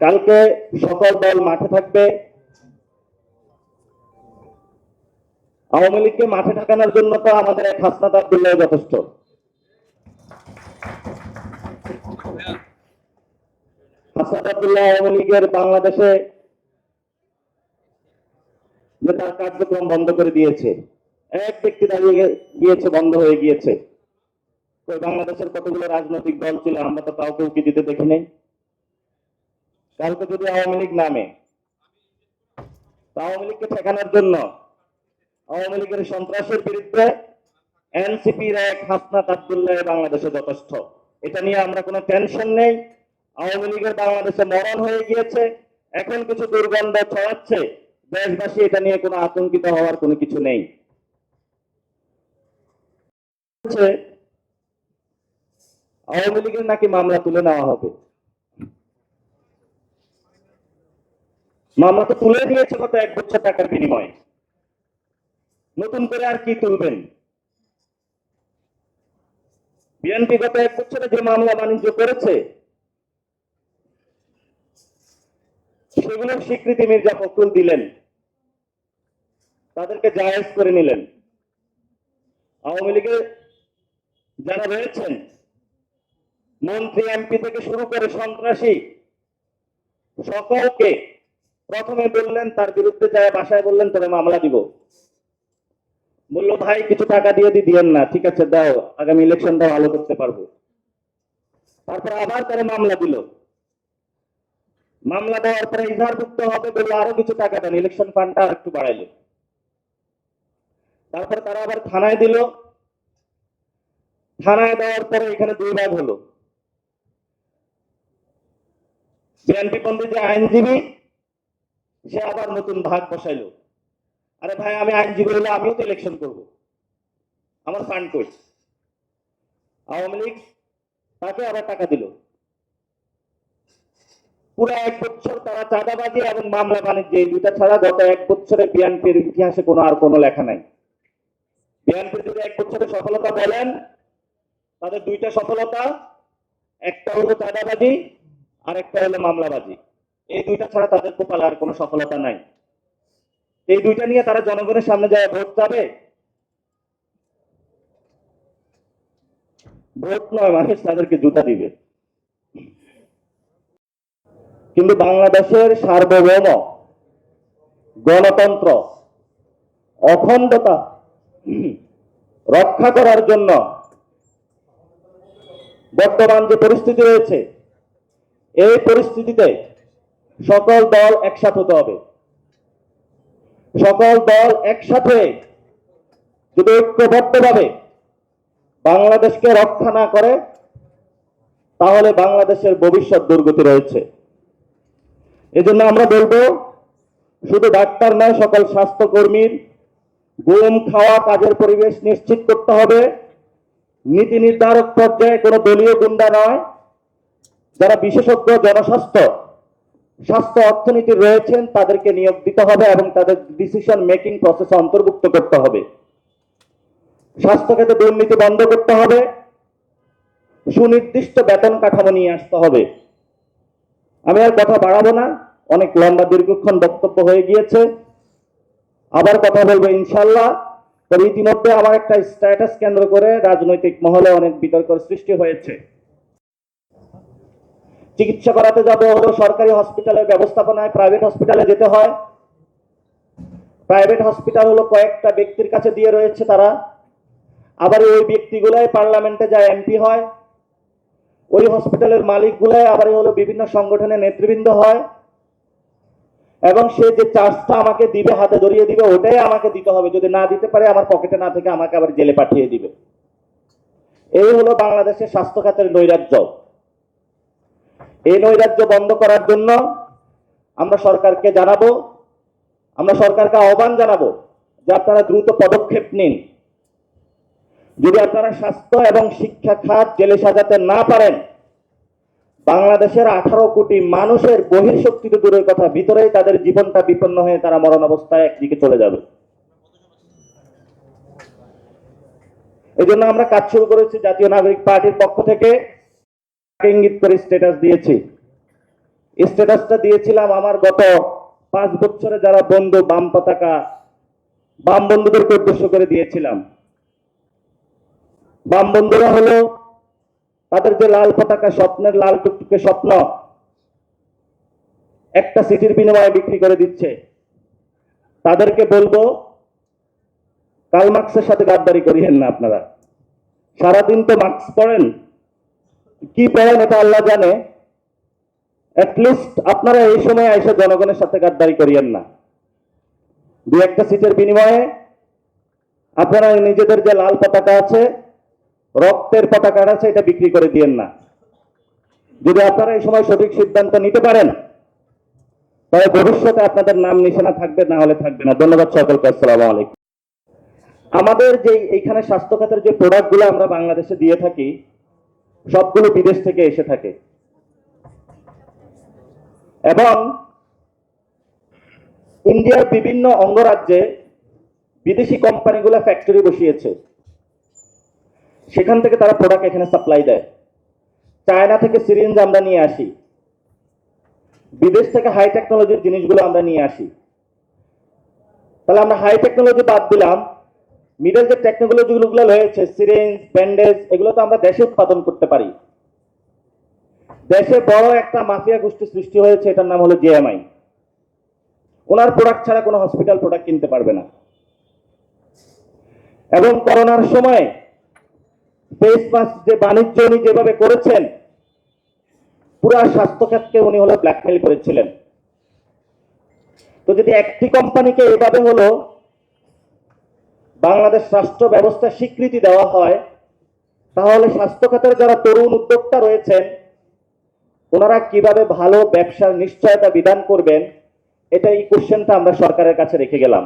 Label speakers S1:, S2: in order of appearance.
S1: কালকে সকল দল মাঠে থাকবে। আওয়ামী লীগকে মাঠে ঠেকানোর জন্য তো আমাদের এক হাসনাত আব্দুল্লাহ যথেষ্ট। হাসনাত আব্দুল্লাহ আওয়ামী লীগের বাংলাদেশে যে তার কার্যক্রম বন্ধ করে দিয়েছে, এক ব্যক্তি দাঁড়িয়ে গিয়েছে, বন্ধ হয়ে গিয়েছে। বাংলাদেশের কতগুলো রাজনৈতিক দল ছিল আমরা তো কাউকে উকি দিতে দেখি নাই কালকে যদি আওয়ামী লীগ নামে আওয়ামী লীগকে ঠেকানোর জন্য আওয়ামী লীগের সন্ত্রাসের বিরুদ্ধে এনসিপির এক হাসনাত আব্দুল্লাহ বাংলাদেশে যথেষ্ট। এটা নিয়ে আমরা কোনো টেনশন নেই। আওয়ামী লীগের বাংলাদেশে মরণ হয়ে গিয়েছে। এখন কিছু দুর্গন্ধ ছড়াচ্ছে। দেশবাসী এটা নিয়ে কোনো আতঙ্কিত হওয়ার কোনো কিছু নেই। আওয়ামী লীগের নাকি মামলা তুলে নেওয়া হবে? মামলা তো তুলে দিয়েছে কত এক বছর টাকার বিনিময়ে। নতুন করে আর কি তুলবেন? বিএনপি গত এক বছরে যে মামলা বাণিজ্য করেছে সেগুলোর স্বীকৃতি মির্জা ফখরুল দিলেন। তাদেরকে জায়েজ করে নিলেন। আওয়ামী লীগের যারা রয়েছেন, মন্ত্রী, এমপি থেকে শুরু করে সন্ত্রাসী, সকলকে প্রথমে বললেন, তার বিরুদ্ধে যায়, বাসায় বললেন তবে মামলা দিব। বলল, ভাই, কিছু টাকা দিয়ে দি, দিয়েন না, ঠিক আছে, দাও, আগামী ইলেকশনটা ভালো করতে পারব। তারপর আবার তারা মামলা দিল। মামলা দেওয়ার পরে ইজারভুক্ত হবে বলল আরও কিছু টাকা দেন, ইলেকশন ফান্ডটা একটু বাড়াইলো। তারপর তারা আবার থানায় দিল। থানায় দেওয়ার পরে এখানে দুই ভাগ হলো। বিএনপি পন্থী যে আইনজীবী সে আবার নতুন ভাগ বসাইলো। আরে ভাই, আমি আইনজীবী হলে আমিও তো ইলেকশন করব। আমার ফান্ড কই? আওয়ামী লীগ তাকে আবার টাকা দিল। পুরো এক বছর তারা চাঁদাবাজি এবং মামলা বাণিজ্য, এই দুইটা ছাড়া গত এক বছরে বিএনপির ইতিহাসে কোনো আর কোনো লেখা নাই। বিএনপির যদি এক বছরে সফলতা বলেন, তাদের দুইটা সফলতা, একটা হলো চাঁদাবাজি আর একটা হলো মামলাবাজি। এই দুইটা ছাড়া তাদের কপালে আর কোনো সফলতা নাই। এই দুইটা নিয়ে তারা জনগণের সামনে যায়, ভোট যাবে ভোট নয়, মানুষ তাদেরকে জুতা দিবে। কিন্তু বাংলাদেশের সার্বভৌম গণতন্ত্র, অখণ্ডতা রক্ষা করার জন্য বর্তমান যে পরিস্থিতি রয়েছে, এই পরিস্থিতিতে সকল দল একসাথে হতে হবে। সকল দল একসাথে যদি ঐক্যবদ্ধভাবে বাংলাদেশকে রক্ষা না করে, তাহলে বাংলাদেশের ভবিষ্যৎ দুর্গতি রয়েছে। এজন্য আমরা বলব, শুধু ডাক্তার নয়, সকল স্বাস্থ্যকর্মীর গুম খাওয়া, কাজের পরিবেশ নিশ্চিত করতে হবে। নীতি নির্ধারক পর্যায়ে কোনো দলীয় গুন্ডা নয়। যারা বিশেষজ্ঞ, জনস্বাস্থ্য স্বাস্থ্য অর্থনীতি রয়েছেন, তাদেরকে নিয়োগ দিতে হবে এবং তাদের ডিসিশন মেকিং প্রসেসে অন্তর্ভুক্ত করতে হবে। স্বাস্থ্য দুর্নীতি বন্ধ করতে হবে। সুনির্দিষ্ট বেতন কাঠামো নিয়ে আসতে হবে। আমি আর কথা বাড়াবো না, অনেক লম্বা দীর্ঘক্ষণ বক্তব্য হয়ে গিয়েছে। আবার কথা বলব ইনশাল্লাহ তবে ইতিমধ্যে আমার একটা স্ট্যাটাস কেন্দ্র করে রাজনৈতিক মহলে অনেক বিতর্কের সৃষ্টি হয়েছে। চিকিৎসা করাতে যাব হলো সরকারি হসপিটালের ব্যবস্থাপনায় প্রাইভেট হসপিটালে যেতে হয়। প্রাইভেট হসপিটাল হলো কয়েকটা ব্যক্তির কাছে দিয়ে রয়েছে তারা। আবার ওই ব্যক্তিগুলাই পার্লামেন্টে যায় এমপি হয়। ওই হসপিটালের মালিকগুলাই আবার হলো বিভিন্ন সংগঠনের নেতৃবৃন্দ হয়। এবং সে যে চার্জটা আমাকে দিবে, হাতে ধরিয়ে দিবে, ওটাই আমাকে দিতে হবে। যদি না দিতে পারে, আমার পকেটে না থেকে আমাকে আবার জেলে পাঠিয়ে দিবে। এই হলো বাংলাদেশের স্বাস্থ্য খাতের নৈরাজ্য। এই নৈরাজ্য বন্ধ করার জন্য আমরা সরকারকে জানাব, আমরা সরকারকে আহ্বান জানাব যে আপনারা দ্রুত পদক্ষেপ নিন। যদি আপনারা স্বাস্থ্য এবং শিক্ষা খাত জেলে সাজাতে না পারেন, বাংলাদেশের আঠারো কোটি মানুষের বহির্শক্তি তো দূরের কথা ভিতরেই তাদের জীবনটা বিপন্ন হয়ে তারা মরণ অবস্থায় একদিকে চলে যাবে। এই জন্য আমরা কাজ শুরু করেছি জাতীয় নাগরিক পার্টির পক্ষ থেকে। ইঙ্গিত করে স্ট্যাটাস দিয়েছি। স্ট্যাটাসটা দিয়েছিলাম আমার গত পাঁচ বছরে যারা বন্ধু, বাম পতাকা, বাম বন্ধুদেরকে উদ্দেশ্য করে দিয়েছিলাম। বাম বন্ধুরা হলো তাদের যে লাল পতাকা, স্বপ্নের লাল টুকটুকে স্বপ্ন, একটা সিটির বিনিময়ে বিক্রি করে দিচ্ছে। তাদেরকে বলব, কাল মার্কসের সাথে গাদ্দারি করিয়েন না আপনারা। সারাদিন তো মার্কস পড়েন কি পড়েন এটা আল্লাহ জানে? অ্যাটলিস্ট আপনারা এই সময় এসে জনগণের সাথে গাদ্দারি করিয়েন না। দু একটা সিটের বিনিময়ে আপনারা নিজেদের যে লাল পতাকা আছে, রক্তের পতাকা আছে, এটা বিক্রি করে দিয়েন না। যদি আপনারা এই সময় সঠিক সিদ্ধান্ত নিতে পারেন, তবে ভবিষ্যতে আপনাদের নাম নিশানা থাকবে, না হলে থাকবে না। ধন্যবাদ সকলকে, আসসালামু আলাইকুম। আমাদের যে এইখানে স্বাস্থ্য খাতের যে প্রোডাক্টগুলো আমরা বাংলাদেশে দিয়ে থাকি সবগুলো বিদেশ থেকে এসে থাকে। এবং ইন্ডিয়ার বিভিন্ন অঙ্গরাজ্যে বিদেশি কোম্পানিগুলো ফ্যাক্টরি বসিয়েছে। সেখান থেকে তারা প্রোডাক্ট এখানে সাপ্লাই দেয়। চায়না থেকে সিরিঞ্জ আমরা নিয়ে আসি। বিদেশ থেকে হাই টেকনোলজির জিনিসগুলো আমরা নিয়ে আসি। তাহলে আমরা হাই টেকনোলজি বাদ দিলাম। মিডল যে টেকনোলজি গুলো রয়েছে সিরিঞ্জ ব্যান্ডেজ এগুলো তো আমরা দেশে উৎপাদন করতে পারি। দেশে বড় একটা মাফিয়া গোষ্ঠী সৃষ্টি হয়েছে, এটার নাম হলো জিএমআই ওনার প্রোডাক্ট ছাড়া কোনো হসপিটাল প্রোডাক্ট কিনতে পারবে না। এবং করোনার সময় ফেস মাস্ক যে বাণিজ্য উনি যেভাবে করেছেন, পুরা স্বাস্থ্য খাতকে উনি হলো ব্ল্যাকমেল করেছিলেন। তো যদি একটি কোম্পানিকে এভাবে হলো বাংলাদেশ স্বাস্থ্য ব্যবস্থা স্বীকৃতি দেওয়া হয়, তাহলে স্বাস্থ্য খাতের যারা তরুণ উদ্যোক্তা রয়েছেন, ওনারা কীভাবে ভালো ব্যবসার নিশ্চয়তা বিধান করবেন এটা এই কোশ্চেনটা আমরা সরকারের কাছে রেখে গেলাম।